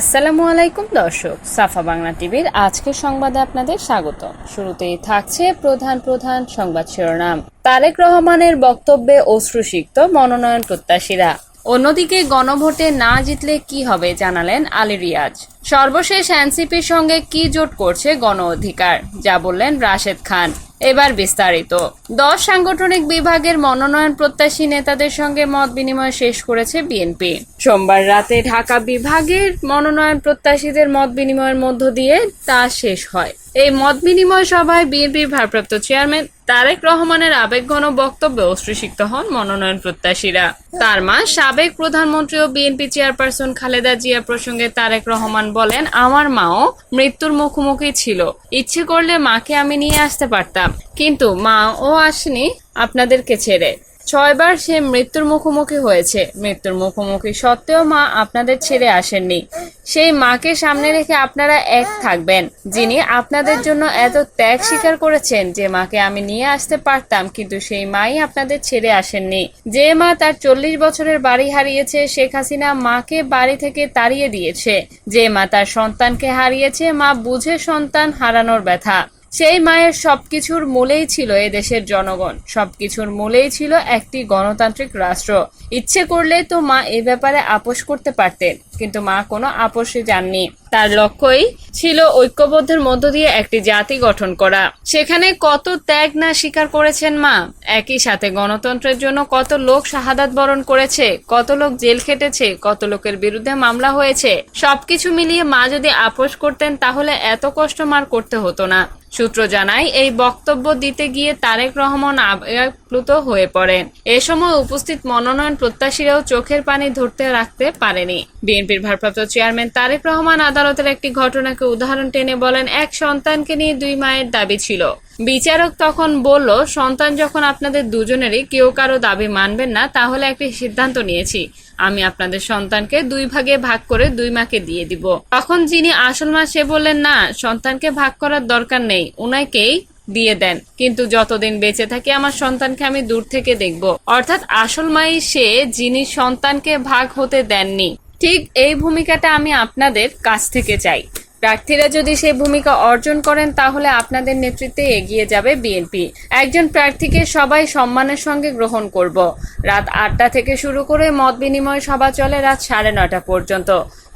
আসসালামু আলাইকুম, দর্শক। সাফা বাংলা টিভির আজকের সংবাদে আপনাদের স্বাগত। শুরুতেই থাকছে প্রধান প্রধান সংবাদ শিরোনাম। তারেক রহমানের বক্তব্যে অশ্রুসিক্ত মনোনয়ন প্রত্যাশীরা। অন্যদিকে গণভোটে না জিতলে কি হবে জানালেন আলী রিয়াজ। সর্বশেষ এনসিপির সঙ্গে কি জোট করছে গণ অধিকার, যা বললেন রাশেদ খান। এবার বিস্তারিত। দশ সাংগঠনিক বিভাগের মনোনয়ন প্রত্যাশী নেতাদের সঙ্গে মত বিনিময় শেষ করেছে বিএনপি। সোমবার রাতে ঢাকা বিভাগের মনোনয়ন প্রত্যাশীদের মত বিনিময়ের মধ্য দিয়ে তা শেষ হয়। এই মত বিনিময় সভায় বিএনপির ভারপ্রাপ্ত চেয়ারম্যান তারেক রহমানের আবেগঘন বক্তব্যে অশ্রুসিক্ত হন মনোনয়ন প্রত্যাশীরা। তার মা সাবেক প্রধানমন্ত্রী ও বিএনপি চেয়ারপারসন খালেদা জিয়া প্রসঙ্গে তারেক রহমান বলেন, আমার মাও মৃত্যুর মুখোমুখি ছিল। ইচ্ছে করলে মাকে আমি নিয়ে আসতে পারতাম। কিন্তু মা, ও আসেনি আপনাদেরকে ছেড়ে। ছয়বার সে মৃত্যুর মুখোমুখি হয়েছে। মৃত্যুর মুখোমুখি সত্ত্বেও মা আপনাদের ছেড়ে আসেননি। সেই মাকে সামনে রেখে আপনারা এক থাকবেন, যিনি আপনাদের জন্য এত ত্যাগ স্বীকার করেছেন যে মাকে আমি নিয়ে আসতে পারতাম, কিন্তু সেই মাই আপনাদের ছেড়ে আসেননি। যে মা তার চল্লিশ বছরের বাড়ি হারিয়েছে, শেখ হাসিনা মাকে বাড়ি থেকে তাড়িয়ে দিয়েছে। যে মা তার সন্তানকে হারিয়েছে, মা বুঝে সন্তান হারানোর ব্যথা। সেই মায়ের সবকিছুর মূলেই ছিল এ দেশের জনগণ। সবকিছুর মূলেই ছিল একটি গণতান্ত্রিক রাষ্ট্র। ইচ্ছে করলে তো মা এ ব্যাপারে আপোষ করতে পারতেন, কিন্তু মা কোনো আপোষে যাননি তার লক্ষ্যই ছিল ঐক্যবদ্ধের মধ্য দিয়ে একটি জাতি গঠন করা। সেখানে কত ত্যাগ না স্বীকার করেছেন মা? একই সাথে গণতন্ত্রের জন্য কত লোক শাহাদাত বরণ করেছে, কত লোক জেল খেটেছে, কত লোকের বিরুদ্ধে মামলা হয়েছে, সবকিছু মিলিয়ে মা যদি আপোষ করতেন তাহলে এত কষ্ট মার করতে হতো না। সূত্র জানায়, এই বক্তব্য দিতে গিয়ে তারেক রহমান আবেগপ্লুত হয়ে পড়েন। এ সময় উপস্থিত মনোনয়ন প্রত্যাশীরাও চোখের পানি ধরতে রাখতে পারেনি। বিএনপির ভারপ্রাপ্ত চেয়ারম্যান তারেক রহমান আদালতের একটি ঘটনাকে উদাহরণ টেনে বলেন, এক সন্তানকে নিয়ে দুই মায়ের দাবি ছিল। বিচারক তখন বলল, সন্তান যখন আপনাদের দুজনেরই কেউ কারও দাবি মানবেন না, তাহলে একটি সিদ্ধান্ত নিয়েছি। আমি আপনাদের সন্তানকে দুই ভাগে ভাগ করে দুই মাকে দিয়ে দিব। তখন যিনি আসল মা, সে বললেন, না, সন্তানকে ভাগ করার দরকার নেই, উনাকেই দিয়ে দেন। কিন্তু যতদিন বেঁচে থাকি, আমার সন্তানকে আমি দূর থেকে দেখব। অর্থাৎ আসল মাই সে যিনি সন্তানকে ভাগ হতে দেননি। ঠিক এই ভূমিকাটা আমি আপনাদের কাছ থেকে চাই। প্রার্থীরা যদি সেই ভূমিকা অর্জন করেন, তাহলে আপনাদের নেতৃত্বে এগিয়ে যাবে বিএনপি একজন প্রার্থীকে সবাই সম্মানের সঙ্গে গ্রহণ করব। রাত আটটা থেকে শুরু করে মত বিনিময় সভা চলে রাত সাড়ে নটা পর্যন্ত।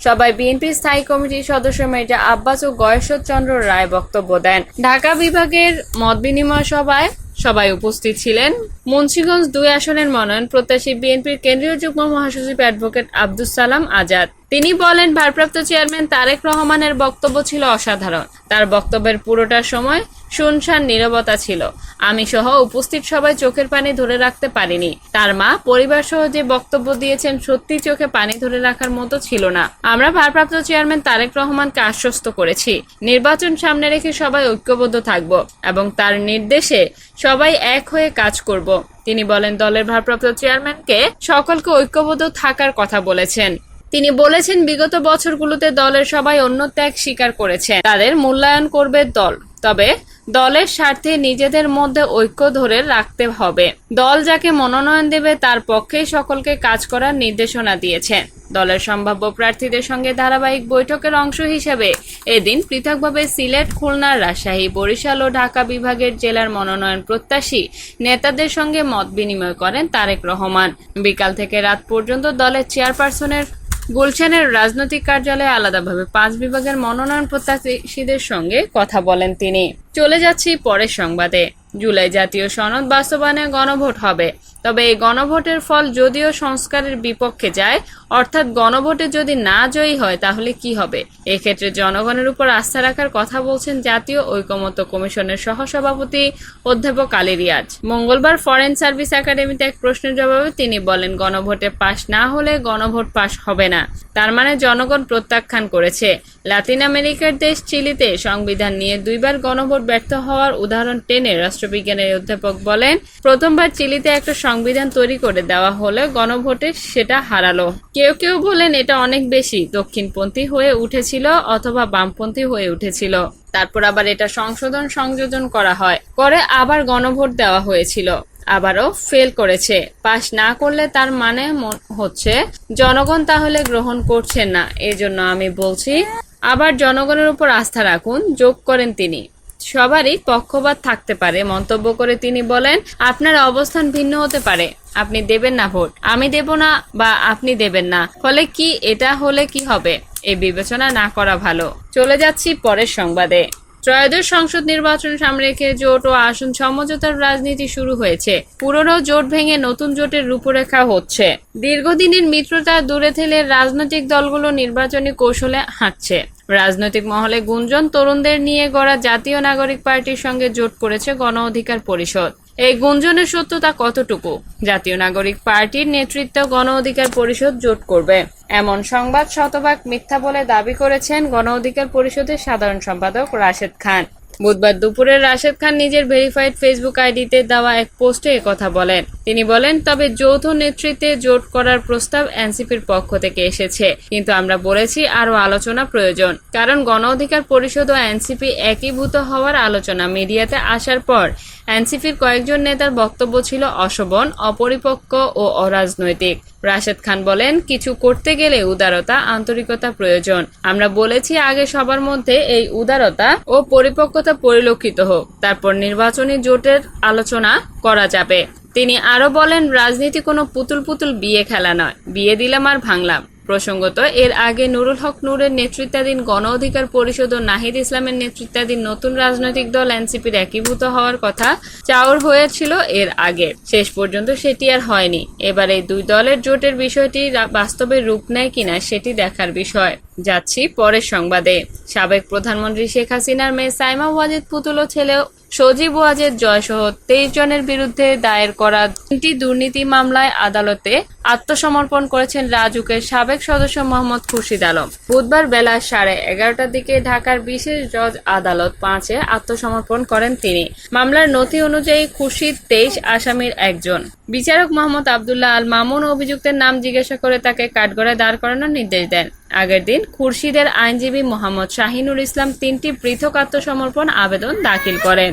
সবাই বিএনপি স্থায়ী কমিটির সদস্য মির্জা আব্বাস ও গয়েশ্বর চন্দ্র রায় বক্তব্য দেন। ঢাকা বিভাগের মত বিনিময় সভায় সবাই উপস্থিত ছিলেন। মুন্সিগঞ্জ দুই আসনের মনোনয়ন প্রত্যাশী বিএনপির কেন্দ্রীয় যুগ্ম মহাসচিব অ্যাডভোকেট আব্দুস সালাম আজাদ। তিনি বলেন, ভারপ্রাপ্ত চেয়ারম্যান তারেক রহমানের বক্তব্য ছিল অসাধারণ। তার বক্তব্যের পুরোটা সময় শুনশান নীরবতা ছিল। আমি সহ উপস্থিত সবাই চোখের পানি ধরে রাখতে পারিনি। তার মা পরিবার সহ যে বক্তব্য দিয়েছেন, সত্যি চোখে পানি ধরে রাখার মতো ছিল না। আমরা ভারপ্রাপ্ত চেয়ারম্যান তারেক রহমানকে আশ্বস্ত করেছি। নির্বাচন সামনে রেখে সবাই ঐক্যবদ্ধ থাকব এবং তার নির্দেশে সবাই এক হয়ে কাজ করব। তিনি বলেন, দলের ভারপ্রাপ্ত চেয়ারম্যানকে সকলকে ঐক্যবদ্ধ থাকার কথা বলেছেন। তিনি বলেছেন, বিগত বছরগুলোতে দলের সবাই অন্য ত্যাগ স্বীকার করেছেন। তাদের মূল্যায়ন করবে দল। তবে দলের স্বার্থে নিজেদের মধ্যে ঐক্য ধরে রাখতে হবে। দল যাকে মনোনয়ন দেবে তার পক্ষেই সকলকে কাজ করার নির্দেশনা দিয়েছেন দলের সম্ভাব্য প্রার্থীদের সঙ্গে ধারাবাহিক বৈঠকের অংশ হিসেবে এদিন পৃথকভাবে সিলেট খুলনা রাজশাহী, বরিশাল ও ঢাকা বিভাগের জেলার মনোনয়ন প্রত্যাশী নেতাদের সঙ্গে মত বিনিময় করেন তারেক রহমান। বিকাল থেকে রাত পর্যন্ত দলের চেয়ারপারসনের গুলশানের রাজনৈতিক কার্যালয়ে আলাদাভাবে পাঁচ বিভাগের মনোনয়ন প্রত্যাশীদের সঙ্গে কথা বলেন তিনি। চলে যাচ্ছি পরের সংবাদে। জুলাই জাতীয় সনদ বাস্তবায়নে গণভোট হবে। তবে এই গণভোটের ফল যদিও সংস্কারের বিপক্ষে যায়, অর্থাৎ গণভোটে যদি না জয়ী হয়, তাহলে কি হবে? এক্ষেত্রে জনগণের উপর আস্থা রাখার কথা বলছেন জাতীয় ঐকমত্য কমিশনের সহসভাপতি অধ্যাপক আলী রিয়াজ। মঙ্গলবার ফরেন সার্ভিস একাডেমিতে এক প্রশ্নের জবাবে তিনি বলেন, গণভোটে পাশ না হলে গণভোট পাশ হবে না। তার মানে জনগণ প্রত্যাখ্যান করেছে। লাতিন আমেরিকার দেশ চিলিতে সংবিধান নিয়ে দুইবার গণভোট ব্যর্থ হওয়ার উদাহরণ টেনে রাষ্ট্রবিজ্ঞানের অধ্যাপক বলেন, প্রথমবার চিলিতে একটা সংবিধান তৈরি করে দেওয়া হলে গণভোটে সেটা হারালো। কেউ কেউ বলেন এটা অনেক বেশি, দক্ষিণপন্থী হয়ে উঠেছিল অথবা বামপন্থী হয়ে উঠেছিল। তারপর আবার এটা সংশোধন সংযোজন করা হয়, করে আবার গণভোট দেওয়া হয়েছিল। আবারও ফেল করেছে। পাশ না করলে তার মানে মন- হচ্ছে জনগণ তাহলে গ্রহণ করছেন না। এজন্য আমি বলছি, আবার জনগণের উপর আস্থা রাখুন, যোগ করেন তিনি। সবারই পক্ষপাত থাকতে পারে, মন্তব্য করে তিনি বলেন, আপনার অবস্থান ভিন্ন হতে পারে, আপনি দেবেন না ভোট। আমি দেব না বা আপনি দেবেন না ফলে কি, এটা হলে কি হবে? এই বিবেচনা না করা ভালো। চলে যাচ্ছি পরের সংবাদে। ত্রয়োদশ সংসদ নির্বাচন সামনে রেখে জোট ও আসন সমঝোতার রাজনীতি শুরু হয়েছে। পুরনো জোট ভেঙে নতুন জোটের রূপরেখা হচ্ছে। দীর্ঘদিনের মিত্রতা দূরে ঠেলে রাজনৈতিক দলগুলো নির্বাচনী কৌশলে হাঁটছে। রাজনৈতিক মহলে গুঞ্জন তরুণদের নিয়ে গড়া জাতীয় নাগরিক পার্টির সঙ্গে জোট করেছে গণ অধিকার পরিষদ। এই গুঞ্জনের সত্যতা কতটুকু? জাতীয় নাগরিক পার্টির নেতৃত্ব গণ অধিকার পরিষদ জোট করবে। এমন সংবাদ শতভাগ মিথ্যা বলে দাবি করেছেন গণ অধিকার পরিষদের সাধারণ সম্পাদক রাশেদ খান। বুধবার দুপুরে রাশেদ খান নিজের ভেরিফাইড ফেসবুক আইডিতে দেওয়া এক পোস্টে কথা বলেন। তিনি বলেন, তবে যৌথ নেতৃত্বে জোট করার প্রস্তাব এনসিপির পক্ষ থেকে এসেছে। কিন্তু আমরা বলেছি আরও আলোচনা প্রয়োজন। কারণ গণ অধিকার পরিষদ ও এনসিপি একীভূত হওয়ার আলোচনা মিডিয়াতে আসার পর এনসিপির কয়েকজন নেতার বক্তব্য ছিল অশোভন, অপরিপক্ক ও অরাজনৈতিক। রাশেদ খান বলেন, কিছু করতে গেলে উদারতা, আন্তরিকতা প্রয়োজন। আমরা বলেছি আগে সবার মধ্যে এই উদারতা ও পরিপক্কতা পরিলক্ষিত হোক। তারপর নির্বাচনী জোটের আলোচনা করা যাবে। তিনি আরও বলেন, রাজনীতি কোনো পুতুল পুতুল বিয়ে খেলা নয়। বিয়ে দিলাম আর ভাঙলাম। প্রসঙ্গত, এর আগে নুরুল হক নূরের নেতৃত্বাধীন গণ অধিকার পরিষদ ও নাহিদ ইসলামের নেতৃত্বাধীন নতুন রাজনৈতিক দল এনসিপির একীভূত হওয়ার কথা চাওর হয়েছিল এর আগে। শেষ পর্যন্ত সেটি আর হয়নি। এবার এই দুই দলের জোটের বিষয়টি বাস্তবে রূপ নেয় কিনা সেটি দেখার বিষয়। যাচ্ছি পরের সংবাদে। সাবেক প্রধানমন্ত্রী শেখ হাসিনার মেয়ে সাইমা ওয়াজেদ পুতুল ছেলে সজীব ওয়াজেদ জয়সহ তেইশ জনের বিরুদ্ধে দায়ের করা তিনটি দুর্নীতি মামলায় আদালতে আত্মসমর্পণ করেছেন রাজুকের সাবেক সদস্য মোহাম্মদ খুরশিদ আলম। বুধবার বেলা সাড়ে এগারোটার দিকে ঢাকার বিশেষ জজ আদালত পাঁচে আত্মসমর্পণ করেন তিনি। মামলার নথি অনুযায়ী খুরশিদ তেইশ আসামির একজন। বিচারক মোহাম্মদ আবদুল্লাহ আল মামুন অভিযুক্তের নাম জিজ্ঞাসা করে তাকে কাঠগড়ায় দাঁড় করানোর নির্দেশ দেন। আগের দিন খুরশিদের আইনজীবী মোহাম্মদ শাহিনুর ইসলাম তিনটি পৃথক আত্মসমর্পণ আবেদন দাখিল করেন।